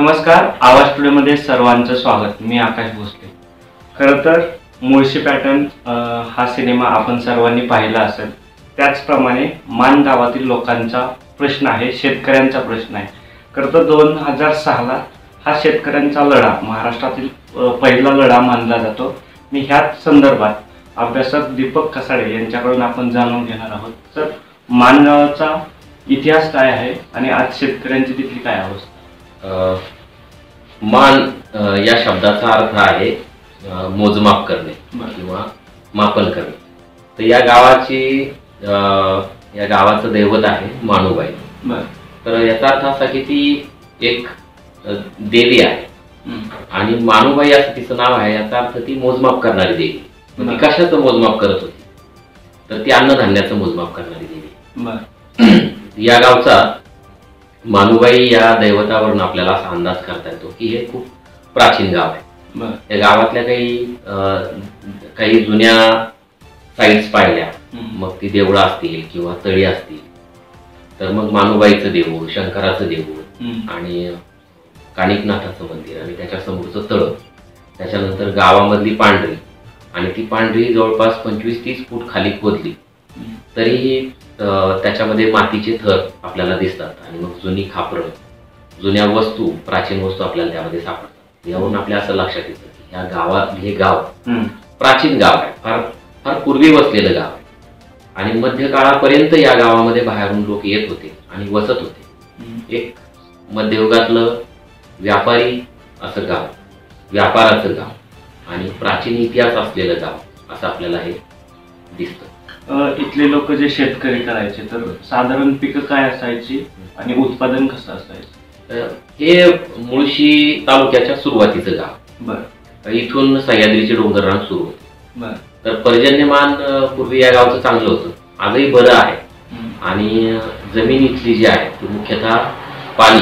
नमस्कार आवाज स्टुडिओमध्ये सर्वांचं स्वागत. मी आकाश भोसले. खरं तर मुळशी पॅटर्न हा सिनेमा आपण सर्वांनी पाहिला असेल. त्याचप्रमाणे मान गावातील लोकांचा प्रश्न आहे शेतकऱ्यांचा प्रश्न आहे. खरं तर दोन हजार सहाला हा शेतकऱ्यांचा लढा महाराष्ट्रातील पहिला लढा मानला जातो. मी ह्याच संदर्भात अभ्यासक दीपक कसाडे यांच्याकडून आपण जाणून घेणार आहोत. तर मानगावाचा इतिहास काय आहे आणि आज शेतकऱ्यांची तिथली काय अवस्था? मान या शब्दाचा अर्थ आहे मोजमाप करणे. किंवा मापन करणे. तर या गावाची या गावाचं दैवत आहे मानुबाई. बर. तर याचा अर्थ असा की ती एक देवी आहे. आणि मानुबाई असं तिचं नाव आहे याचा अर्थ ती मोजमाप करणारी देवी. ती. कशाचं मोजमाप करत होती? तर ती अन्नधान्याचं मोजमाप करणारी देवी. या गावचा मानुबाई या दैवतावरून आपल्याला असा अंदाज करता येतो की हे खूप प्राचीन गाव आहे या गावातल्या काही काही जुन्या साईट्स पाहिल्या. मग ती देवळं असतील किंवा तळी असतील तर मग मानुबाईचं देऊळ शंकराचं देऊळ. आणि काणिकनाथाचं मंदिर आणि त्याच्या समोरचं तळ त्याच्यानंतर गावामधली पांढरी आणि ती पांढरी जवळपास पंचवीस तीस फूट खाली खोदली. तरीही त्याच्यामध्ये मातीचे थर आपल्याला दिसतात आणि मग जुनी खापरं जुन्या वस्तू प्राचीन वस्तू आपल्याला त्यामध्ये सापडतात. यावरून आपल्या असं लक्षात येतं की या गावात हे गाव. प्राचीन गाव आहे. फार फार पूर्वी वसलेलं गाव आहे. आणि मध्यकाळापर्यंत या गावामध्ये बाहेरून लोक येत होते आणि वसत होते. एक मध्ययुगातलं व्यापारी असं गाव व्यापाराचं गाव आणि प्राचीन इतिहास असलेलं गाव असं आपल्याला हे दिसतं. इथले लोक जे शेतकरी करायचे तर साधारण पिकं काय असायची आणि उत्पादन कसं असायचं? तर हे मुळशी तालुक्याच्या सुरुवातीचं गाव. बर. इथून सह्याद्रीचे डोंगररांग सुरू होते. बर. तर पर्जन्यमान पूर्वी या गावचं चांगलं होतं. आजही बरं आहे. आणि जमीन इथली जी आहे ती मुख्यतः पाणी.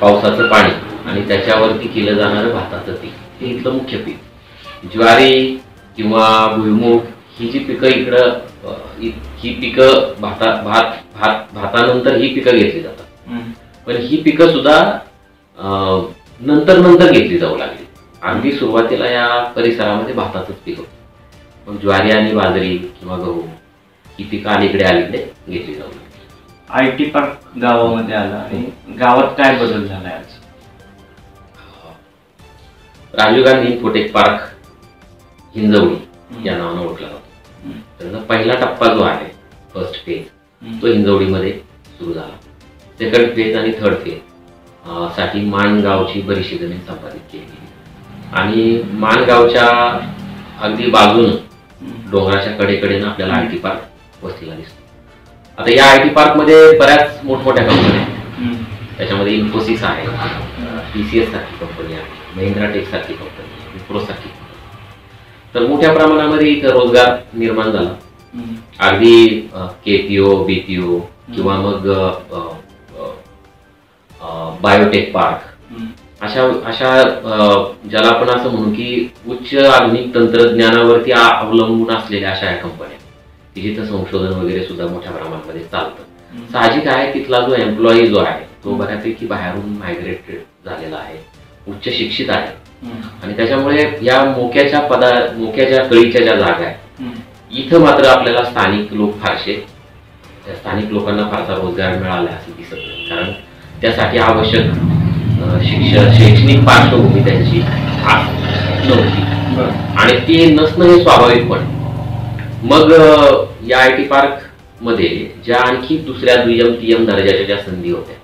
पावसाचं पाणी आणि त्याच्यावरती केलं जाणारं भाताचं पीक. हे इथलं मुख्य पीक. ज्वारी किंवा भुईमूग ही जी पिकं इकडं ही पिकं भाता भात भात भातानंतर ही पिकं घेतली जातात. पण ही पिकं सुद्धा नंतर नंतर घेतली जाऊ लागली. अगदी सुरुवातीला या परिसरामध्ये भाताचंच पीक होतं. मग ज्वारी आणि बाजरी किंवा गहू ही पिकं अलीकडे अलीकडे घेतली जाऊ लागली. आय टी पार्क गावामध्ये आला आणि गावात काय बदल झालाय आज? राजीव गांधी इन्फोटेक पार्क हिंजवडी या नावानं ओळखला. त्याचा पहिला टप्पा जो आहे फर्स्ट फेज. तो हिंजवडीमध्ये सुरू झाला सेकंड फेज आणि थर्ड फेजसाठी माणगावची बरीचशी जमीन संपादित केली आणि माणगावच्या अगदी बाजूनं. डोंगराच्या कडेकडेनं आपल्याला आय टी पार्क वसलेला दिसतो आता या आय टी पार्कमध्ये बऱ्याच मोठमोठ्या कंपन्या आहेत. त्याच्यामध्ये इन्फोसिस आहे टी सी एस सारखी कंपनी आहे महिंद्रा टेक सारखी कंपनी आहे विप्रो सारखी तर मोठ्या प्रमाणामध्ये इथं रोजगार निर्माण झाला. अगदी के P O B P O किंवा मग बायोटेक पार्क. अशा अशा ज्याला आपण असं म्हणू की उच्च आधुनिक तंत्रज्ञानावरती अवलंबून असलेल्या अशा या कंपन्या की जिथं संशोधन वगैरे सुद्धा मोठ्या प्रमाणामध्ये चालतं. साहजिक आहे तिथला जो एम्प्लॉई जो आहे तो बऱ्यापैकी बाहेरून मायग्रेटेड झालेला आहे उच्च शिक्षित आहे. आणि त्याच्यामुळे या मोक्याच्या पदा मोक्याच्या कळीच्या ज्या जागा आहेत. इथं मात्र आपल्याला स्थानिक लोक फारसे त्या स्थानिक लोकांना फारसा रोजगार मिळाला असं दिसत नाही. कारण त्यासाठी आवश्यक शिक्षण शैक्षणिक पार्श्वभूमी त्यांची नव्हती. आणि ती नसणं हे स्वाभाविक पण. मग या आय टी पार्कमध्ये ज्या आणखी दुसऱ्या दुय्यम तियम दर्जाच्या ज्या संधी होत्या.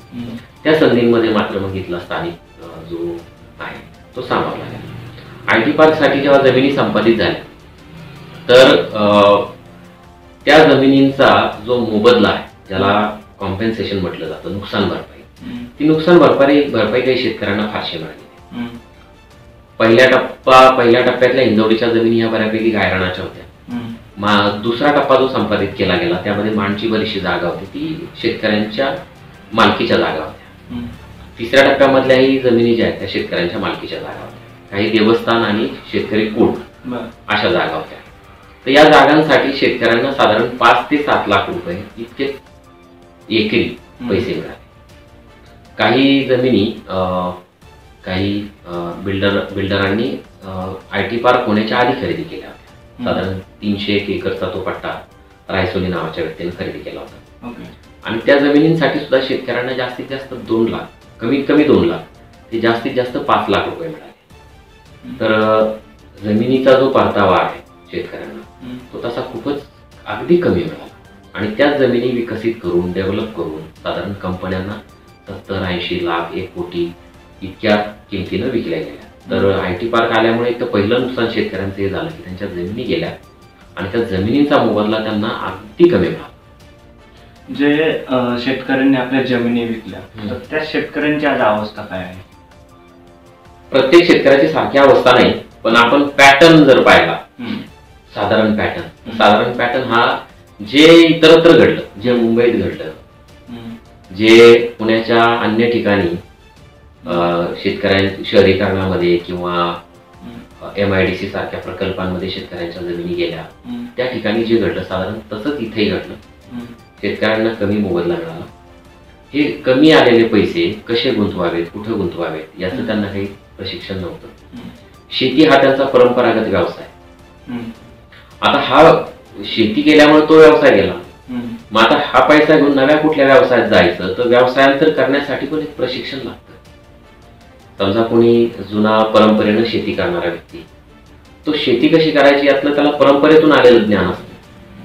त्या संधींमध्ये मात्र मग इथला स्थानिक जो आहे तो सामावला गेला आय टी पार्कसाठी जेव्हा जमिनी संपादित झाल्या तर त्या जमिनींचा जो मोबदला आहे ज्याला कॉम्पेन्सेशन म्हटलं जातं नुकसान भरपाई. ती नुकसान भरपाई भरपाई काही शेतकऱ्यांना फारशी मिळाली. पहिल्या टप्पा पहिल्या टप्प्यातल्या इंदोरीच्या जमिनी ह्या बऱ्यापैकी गायरानाच्या होत्या. मा दुसरा टप्पा जो संपादित केला गेला त्यामध्ये माणची बरीचशी जागा होती ती शेतकऱ्यांच्या मालकीच्या जागा होत्या. तिसऱ्या टप्प्यामधल्याही जमिनी ज्या आहेत त्या शेतकऱ्यांच्या मालकीच्या जागा होत्या. काही देवस्थान आणि शेतकरी कूट अशा जागा होत्या. तर या जागांसाठी शेतकऱ्यांना साधारण पाच ते सात लाख रुपये इतके एकरी पैसे मिळाले. काही जमिनी काही बिल्डर बिल्डरांनी आय टी पार्क होण्याच्या आधी खरेदी केल्या होत्या. साधारण तीनशे एक एकरचा तो पट्टा रायसोनी नावाच्या व्यक्तीने खरेदी केला होता. आणि त्या जमिनींसाठी सुद्धा शेतकऱ्यांना जास्तीत जास्त दोन लाख कमीत कमी दोन लाख. ते जास्तीत जास्त पाच लाख रुपये मिळाले. तर जमिनीचा जो परतावा आहे शेतकऱ्यांना. तो तसा खूपच अगदी कमी मिळाला. आणि त्याच जमिनी विकसित करून डेव्हलप करून साधारण कंपन्यांना सत्तर ऐंशी लाख एक कोटी इतक्या किमतीनं विकल्या गेल्या. तर आय टी पार्क आल्यामुळे एक तर पहिलं नुकसान शेतकऱ्यांचं हे झालं की त्यांच्या जमिनी गेल्या आणि त्या जमिनींचा मोबदला त्यांना अगदी कमी मिळाला. जे शेतकऱ्यांनी आपल्या जमिनी विकल्या. तर त्या शेतकऱ्यांची आज अवस्था काय आहे प्रत्येक शेतकऱ्याची सारखी अवस्था नाही पण आपण पॅटर्न जर पाहिला. साधारण पॅटर्न साधारण पॅटर्न हा जे इतरत्र घडलं जे मुंबईत घडलं. जे पुण्याच्या अन्य ठिकाणी शेतकऱ्यां शहरीकरणामध्ये किंवा. एम आय डी सी सारख्या प्रकल्पांमध्ये शेतकऱ्यांच्या जमिनी गेल्या. त्या ठिकाणी जे घडलं साधारण तसंच इथेही घडलं. शेतकऱ्यांना कमी मोबदला मिळाला. हे कमी आलेले पैसे कसे गुंतवावेत कुठे गुंतवावेत याचं त्यांना काही प्रशिक्षण नव्हतं. शेती हा त्यांचा परंपरागत व्यवसाय. आता हा शेती केल्यामुळे तो व्यवसाय गेला. मग आता हा पैसा घेऊन नव्या कुठल्या व्यवसायात जायचं तर व्यवसायांतर करण्यासाठी पण एक प्रशिक्षण लागतं. समजा कोणी जुना परंपरेनं शेती करणारा व्यक्ती तो शेती कशी करायची यातलं त्याला परंपरेतून आलेलं ज्ञान असतं.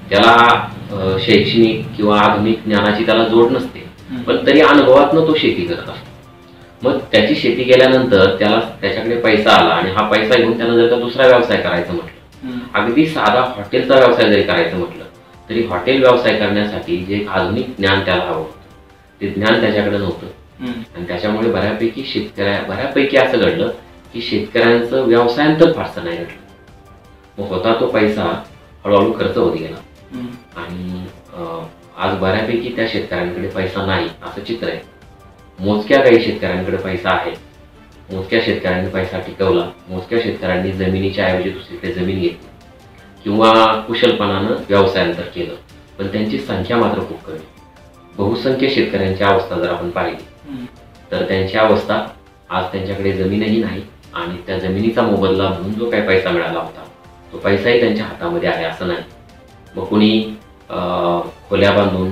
त्याला शैक्षणिक किंवा आधुनिक ज्ञानाची त्याला जोड नसते. पण तरी अनुभवातनं तो शेती करत असतो मग त्याची शेती केल्यानंतर त्याला त्याच्याकडे पैसा आला आणि हा पैसा घेऊन त्यानं जर का दुसरा व्यवसाय करायचा म्हटलं. अगदी साधा हॉटेलचा व्यवसाय जरी करायचं म्हटलं तरी हॉटेल व्यवसाय करण्यासाठी जे आधुनिक ज्ञान त्याला हवं होतं ते ज्ञान त्याच्याकडे नव्हतं. आणि त्याच्यामुळे बऱ्यापैकी शेतकऱ्या बऱ्यापैकी असं घडलं की शेतकऱ्यांचं व्यवसायांतर फारसं नाही घडलं मग होता तो पैसा हळूहळू खर्च होत गेला. आणि अं, आज बऱ्यापैकी त्या शेतकऱ्यांकडे पैसा नाही असं चित्र आहे. मोजक्या काही शेतकऱ्यांकडे पैसा आहे. मोजक्या शेतकऱ्यांनी पैसा टिकवला. मोजक्या शेतकऱ्यांनी जमिनीच्या ऐवजी दुसरीकडे जमीन घेतली. किंवा कुशलपणानं व्यवसायांतर केलं. पण त्यांची संख्या मात्र खूप कमी. बहुसंख्य शेतकऱ्यांची अवस्था जर आपण पाहिली. तर त्यांची अवस्था आज त्यांच्याकडे जमीनही नाही आणि त्या जमिनीचा मोबदला म्हणून जो काही पैसा मिळाला होता तो पैसाही त्यांच्या हातामध्ये आहे असं नाही. मग कुणी खोल्या बांधून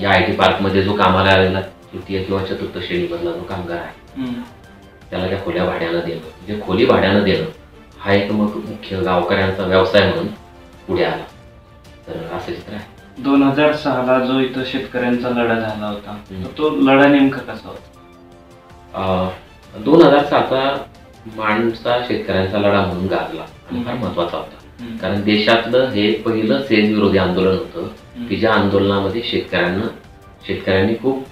या आय टी पार्कमध्ये जो कामाला आलेला तृतीय किंवा चतुर्थ श्रेणीमधला जो कामगार आहे. त्याला त्या खोल्या भाड्यानं देणं म्हणजे खोली भाड्यानं देणं हा एक मग मुख्य गावकऱ्यांचा व्यवसाय म्हणून पुढे आला तर असं चित्र आहे दोन हजार सहाला जो इथं शेतकऱ्यांचा लढा झाला होता तो लढा नेमका कसा होता दोन हजार सातचा माणसा शेतकऱ्यांचा लढा म्हणून गाजला आणि फार महत्त्वाचा होता. कारण देशातलं हे पहिलं सेज विरोधी आंदोलन होतं. की ज्या आंदोलनामध्ये शेतकऱ्यांना शेतकऱ्यांनी खूप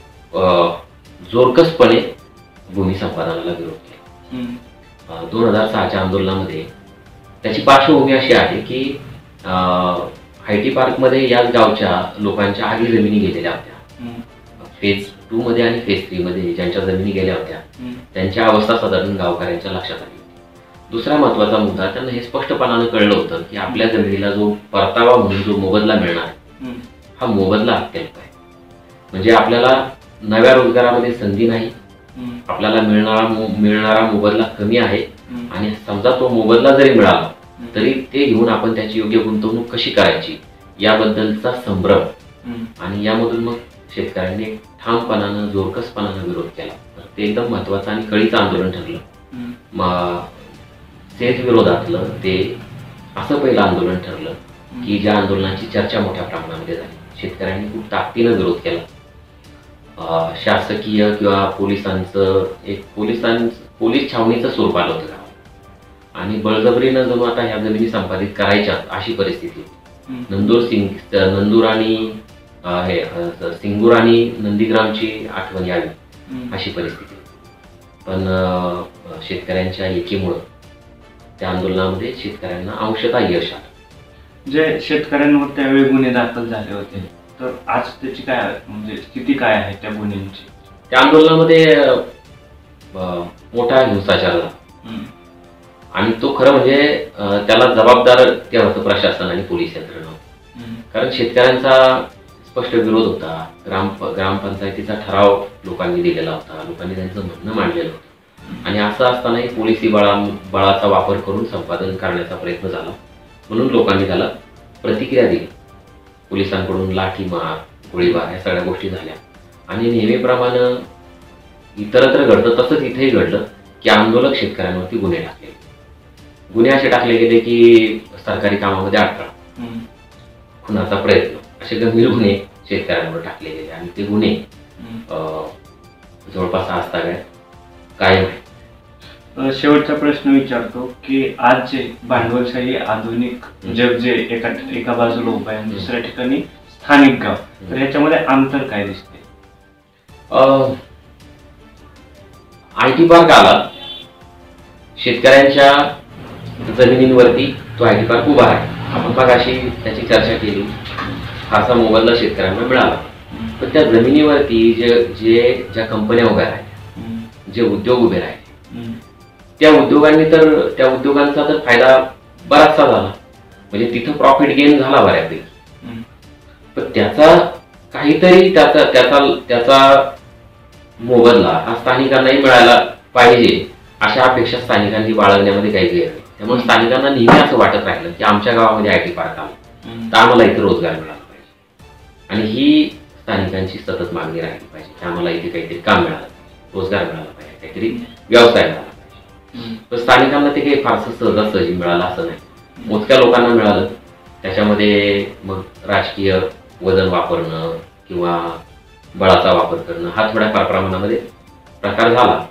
जोरकसपणे भूमी संपादनाला विरोध केला. दोन हजार सहाच्या आंदोलनामध्ये त्याची पार्श्वभूमी अशी आहे की आय टी पार्कमध्ये याच गावच्या लोकांच्या आधी जमिनी गेलेल्या होत्या. फेज टू मध्ये आणि फेज थ्री मध्ये ज्यांच्या जमिनी गेल्या होत्या हम्म. त्यांची अवस्था साधारण गावकऱ्यांच्या लक्षात आली दुसरा महत्त्वाचा मुद्दा त्यांना हे स्पष्टपणानं कळलं होतं की आपल्या जमिनीला जो परतावा म्हणून जो मोबदला मिळणार. हा मोबदला अत्यल्प आहे म्हणजे आपल्याला नव्या रोजगारामध्ये संधी नाही. आपल्याला मिळणारा मिळणारा मोबदला कमी आहे. आणि समजा तो मोबदला जरी मिळाला. तरी ते घेऊन आपण त्याची योग्य गुंतवणूक कशी करायची याबद्दलचा संभ्रम. आणि यामधून मग शेतकऱ्यांनी ठामपणानं जोरकसपणानं विरोध केला तर ते एकदम महत्वाचं आणि कळीचं आंदोलन ठरलं सेज विरोधातलं ते असं पहिलं आंदोलन ठरलं की ज्या आंदोलनाची चर्चा मोठ्या प्रमाणामध्ये झाली शेतकऱ्यांनी खूप ताकदीनं विरोध केला शासकीय किंवा पोलिसांचं एक पोलिसां पोलीस छावणीचं स्वरूप आलं होतं गावात आणि बळजबरीनं जणू आता ह्या जमिनी संपादित करायच्या अशी परिस्थिती. नंदूर सिंग नंदूर आणि हे सिंगूर आणि नंदीग्रामची आठवण यावी. अशी परिस्थिती. पण शेतकऱ्यांच्या एकीमुळं त्या आंदोलनामध्ये शेतकऱ्यांना अंशतः यश आलं. जे शेतकऱ्यांवर त्यावेळी गुन्हे दाखल झाले होते तर आज त्याची काय म्हणजे स्थिती काय आहे त्या गुन्ह्यांची? त्या आंदोलनामध्ये मोठा हिंसाचार झाला. आणि तो खरं म्हणजे त्याला जबाबदार ते होतं प्रशासन आणि पोलीस यंत्रणा. कारण शेतकऱ्यांचा स्पष्ट विरोध होता. ग्राम ग्रामपंचायतीचा ठराव लोकांनी दिलेला होता. लोकांनी त्यांचं म्हणणं मांडलेलं होतं. आणि असं असतानाही पोलिसी बळा बळाचा वापर करून संपादन करण्याचा प्रयत्न झाला. म्हणून लोकांनी त्याला प्रतिक्रिया दिली. पोलिसांकडून लाठीमार गोळीबार या सगळ्या गोष्टी झाल्या. आणि नेहमीप्रमाणे इतरत्र घडतं तसंच इथेही घडलं की आंदोलक शेतकऱ्यांवरती गुन्हे टाकले. गुन्हे असे टाकले गेले की सरकारी कामामध्ये अडथळा. खुनाचा प्रयत्न. असे गंभीर गुन्हे शेतकऱ्यांवर टाकले गेले. आणि ते गुन्हे जवळपास आज अ, शेवटचा प्रश्न विचारतो की आज जे भांडवलशाही आधुनिक जग जे एका एका बाजूला उभं आहे आणि दुसऱ्या ठिकाणी स्थानिक गाव तर ह्याच्यामध्ये अंतर काय दिसते? आय टी पार्क आला. शेतकऱ्यांच्या जमिनींवरती तो आय टी पार्क उभा आहे. आपण मग अशी त्याची चर्चा केली. फारसा मोबदला शेतकऱ्यांना मिळाला. पण त्या जमिनीवरती जे जे ज्या कंपन्या उभ्या आहेत. जे उद्योग उभे राहिले. त्या उद्योगांनी तर त्या उद्योगांचा तर फायदा बराचसा झाला. म्हणजे तिथं प्रॉफिट गेन झाला बऱ्यापैकी. पण त्याचा काहीतरी त्याचा त्याचा त्याचा मोबदला हा स्थानिकांनाही मिळायला पाहिजे अशा अपेक्षा स्थानिकांनी बाळगण्यामध्ये काही गैर नाही. त्यामुळे स्थानिकांना नेहमी असं वाटत राहिलं की आमच्या गावामध्ये आय टी पार्क आला. तर आम्हाला इथे रोजगार मिळाला पाहिजे. आणि ही स्थानिकांची सतत मागणी राहिली पाहिजे की आम्हाला इथे काहीतरी काम मिळालं. पाहिजे रोजगार मिळाला पाहिजे काहीतरी. व्यवसाय मिळाला पाहिजे. तर स्थानिकांना ते काही फारसं सहजासहजी मिळालं असं नाही. मोजक्या लोकांना मिळालं. त्याच्यामध्ये मग राजकीय वजन वापरणं किंवा बळाचा वापर करणं हा थोड्याफार प्रमाणामध्ये प्रकार झाला.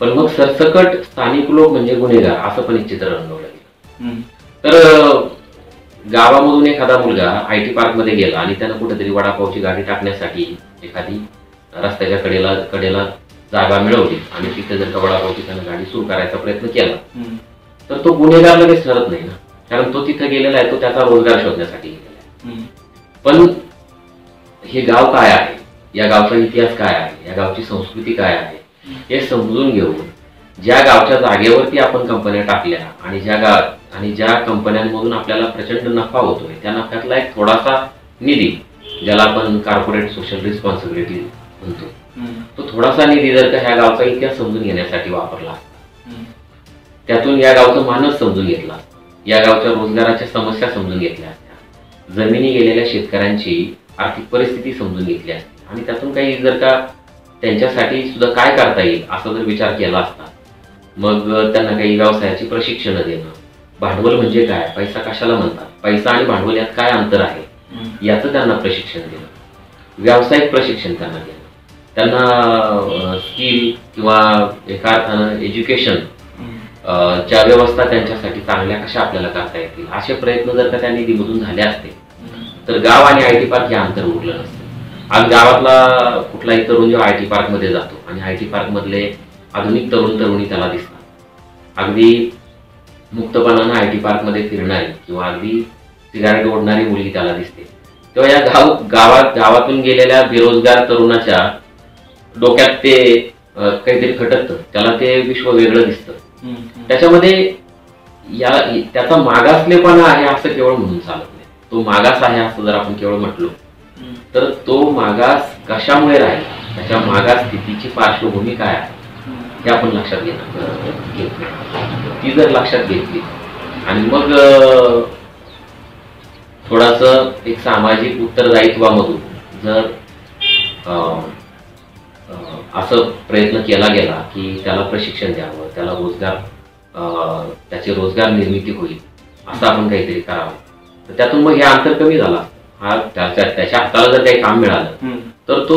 पण मग सरसकट स्थानिक लोक म्हणजे गुन्हेगार असं पण एक चित्र रंगवलं गेलं. तर गावामधून एखादा मुलगा आय टी पार्कमध्ये गेला आणि त्यानं कुठेतरी वडापावची गाडी टाकण्यासाठी एखादी रस्त्याच्या कडेला कडेला जागा मिळवली आणि तिथे जर का वडापावची त्यानं गाडी सुरू करायचा प्रयत्न केला. तर तो गुन्हेगार लगेच ठरत नाही ना कारण तो तिथे गेलेला आहे तो त्याचा रोजगार शोधण्यासाठी गेलेला आहे. पण हे गाव काय आहे या गावचा इतिहास काय आहे या गावची संस्कृती काय आहे हे समजून घेऊन ज्या गावच्या जागेवरती आपण कंपन्या टाकल्या आणि ज्या गाव आणि ज्या कंपन्यांमधून आपल्याला प्रचंड नफा होतोय त्या नफ्यातला एक थोडासा निधी ज्याला आपण कॉर्पोरेट सोशल रिस्पॉन्सिबिलिटी म्हणतो. तो थोडासा निधी जर का ह्या गावचा इतिहास समजून घेण्यासाठी वापरला. त्यातून या गावचं मानस समजून घेतला या गावच्या रोजगाराच्या समस्या समजून घेतल्या असत्या जमिनी गेलेल्या शेतकऱ्यांची आर्थिक परिस्थिती समजून घेतली असती आणि त्यातून काही जर का त्यांच्यासाठी सुद्धा काय करता येईल असा जर विचार केला असता मग त्यांना काही व्यवसायाची प्रशिक्षण देणं. भांडवल म्हणजे काय? पैसा कशाला म्हणतात? पैसा आणि भांडवल यात काय अंतर आहे. याचं त्यांना प्रशिक्षण देणं. व्यावसायिक प्रशिक्षण त्यांना देणं. त्यांना स्किल किंवा एका अर्थानं एज्युकेशन ज्या व्यवस्था त्यांच्यासाठी चांगल्या कशा आपल्याला करता येतील असे प्रयत्न जर का त्या निधीमधून झाले असते. तर गाव आणि आय टी पार्क हे अंतर उरलं नसतं. आज गावातला कुठलाही तरुण जेव्हा आय टी पार्कमध्ये जातो आणि आय टी पार्कमधले आधुनिक तरुण तरुणी त्याला दिसतात. अगदी मुक्तपणानं आय टी पार्कमध्ये फिरणारी किंवा अगदी सिगारेट ओढणारी मुलगी त्याला दिसते. तेव्हा या गाव गावात गावातून गेलेल्या बेरोजगार तरुणाच्या डोक्यात ते काहीतरी खटकतं. त्याला ते विश्व वेगळं दिसतं. त्याच्यामध्ये या त्याचा मागासलेपणा आहे असं केवळ म्हणून चालत नाही. तो मागास आहे असं जर आपण केवळ म्हटलो. तर तो मागास कशामुळे राहील? त्याच्या मागास स्थितीची पार्श्वभूमी काय आहे? हे आपण लक्षात घेत ती जर लक्षात घेतली आणि मग थोडासा एक सामाजिक उत्तरदायित्वामधून जर असं प्रयत्न केला गेला की त्याला प्रशिक्षण द्यावं त्याला रोजगार त्याची रोजगार निर्मिती होईल असं आपण काहीतरी करावं तर त्यातून मग हे अंतर कमी झाला हा त्याच्या त्याच्या हाताला जर काही काम मिळालं. तर तो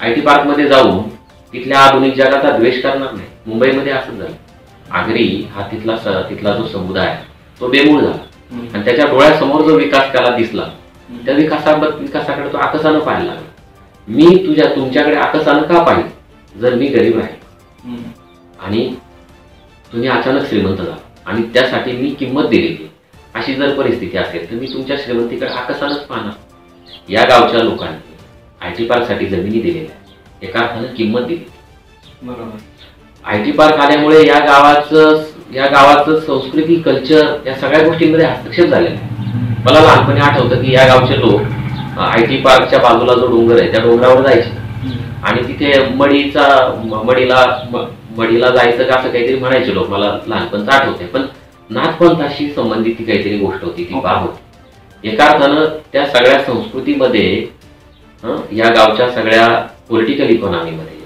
आय टी पार्कमध्ये जाऊन तिथल्या आधुनिक जगाचा द्वेष करणार नाही मुंबईमध्ये असंच झालं आगरी हा तिथला तिथला जो समुदाय आहे तो बेमूळ झाला. आणि त्याच्या डोळ्यासमोर जो विकास त्याला दिसला. त्या विकासाबद्दल विकासाकडे तो आकसानं पाहायला लागला मी तुझ्या तुमच्याकडे आकसानं का पाहिजे जर मी गरीब आहे. आणि तुम्ही अचानक श्रीमंत झाला. आणि त्यासाठी मी किंमत दिलेली. अशी जर परिस्थिती असेल तर मी तुमच्या श्रीमंतीकडे आकसानच पाहणार. या गावच्या लोकांनी आय टी पार्कसाठी जमिनी दिलेल्या. आहेत एका अर्थानं किंमत दिली. बरोबर. आय टी पार्क आल्यामुळे या गावाचं या गावाचं संस्कृती कल्चर या सगळ्या गोष्टींमध्ये हस्तक्षेप झालेला आहे. मला लहानपणी आठवतं की या गावचे लोक आय टी पार्कच्या बाजूला जो डोंगर आहे त्या डोंगरावर जायचे. आणि तिथे मडीचा मडीला मडीला जायचं का असं काहीतरी म्हणायचे लोक मला लहानपणच आठवते पण नाथपंथाशी संबंधित ती काहीतरी गोष्ट होती ती. बाब होती एका अर्थानं त्या सगळ्या संस्कृतीमध्ये हं, या गावच्या सगळ्या पॉलिटिकल इकॉनॉमीमध्ये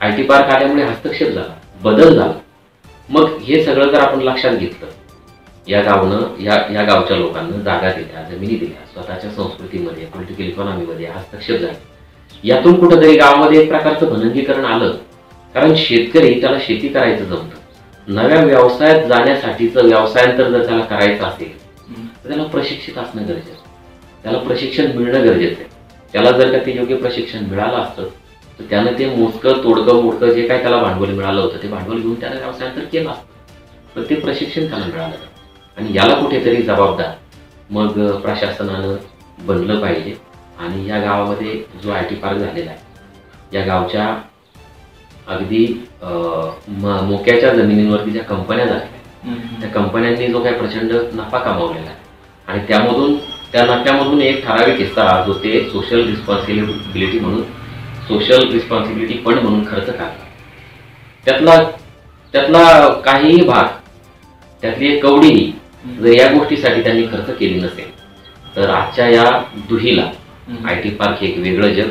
आय टी पार्क आल्यामुळे हस्तक्षेप झाला बदल झाला. मग हे सगळं जर आपण लक्षात घेतलं या गावनं या या गावच्या लोकांना जागा दिल्या जमिनी दिल्या स्वतःच्या संस्कृतीमध्ये पॉलिटिकल इकॉनॉमीमध्ये हस्तक्षेप झाला. यातून कुठंतरी गावामध्ये एक प्रकारचं भनंगीकरण आलं. कारण शेतकरी त्याला शेती करायचं जमतं. नव्या व्यवसायात जाण्यासाठीचं व्यवसायांतर जर त्याला करायचं असेल तर त्याला प्रशिक्षित असणं गरजेचं आहे. त्याला प्रशिक्षण मिळणं गरजेचं आहे. त्याला जर का ते योग्य प्रशिक्षण मिळालं असतं तर त्यानं ते मोजकं तोडकं मोडकं जे काय त्याला भांडवल मिळालं होतं ते भांडवल घेऊन त्यानं व्यवसायांतर केलं असतं. तर ते प्रशिक्षण त्याला मिळालं. आणि याला कुठेतरी जबाबदार. मग प्रशासनानं बनलं पाहिजे. आणि या गावामध्ये जो आय टी पार्क झालेला आहे या गावच्या अगदी म- मोक्याच्या जमिनींवरती ज्या कंपन्या झाल्या त्या कंपन्यांनी जो काही प्रचंड नफा कमावलेला आहे. आणि त्यामधून त्या नफ्यामधून एक ठराविक हिस्सा जो ते सोशल रिस्पॉन्सिबिलिटी म्हणून सोशल रिस्पॉन्सिबिलिटी फंड म्हणून खर्च करतात. त्यातला त्यातला काहीही भाग त्यातली एक कवडीही जर या गोष्टीसाठी त्यांनी खर्च केली नसेल तर आजच्या या दुहीला आय टी पार्क एक वेगळं जग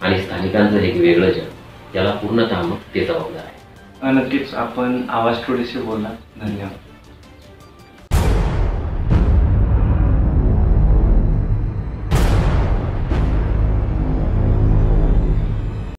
आणि स्थानिकांचं एक वेगळं जग याला पूर्णतः मग ते जबाबदार आहे. नक्कीच. आपण आवाज थोडीशी बोला. धन्यवाद.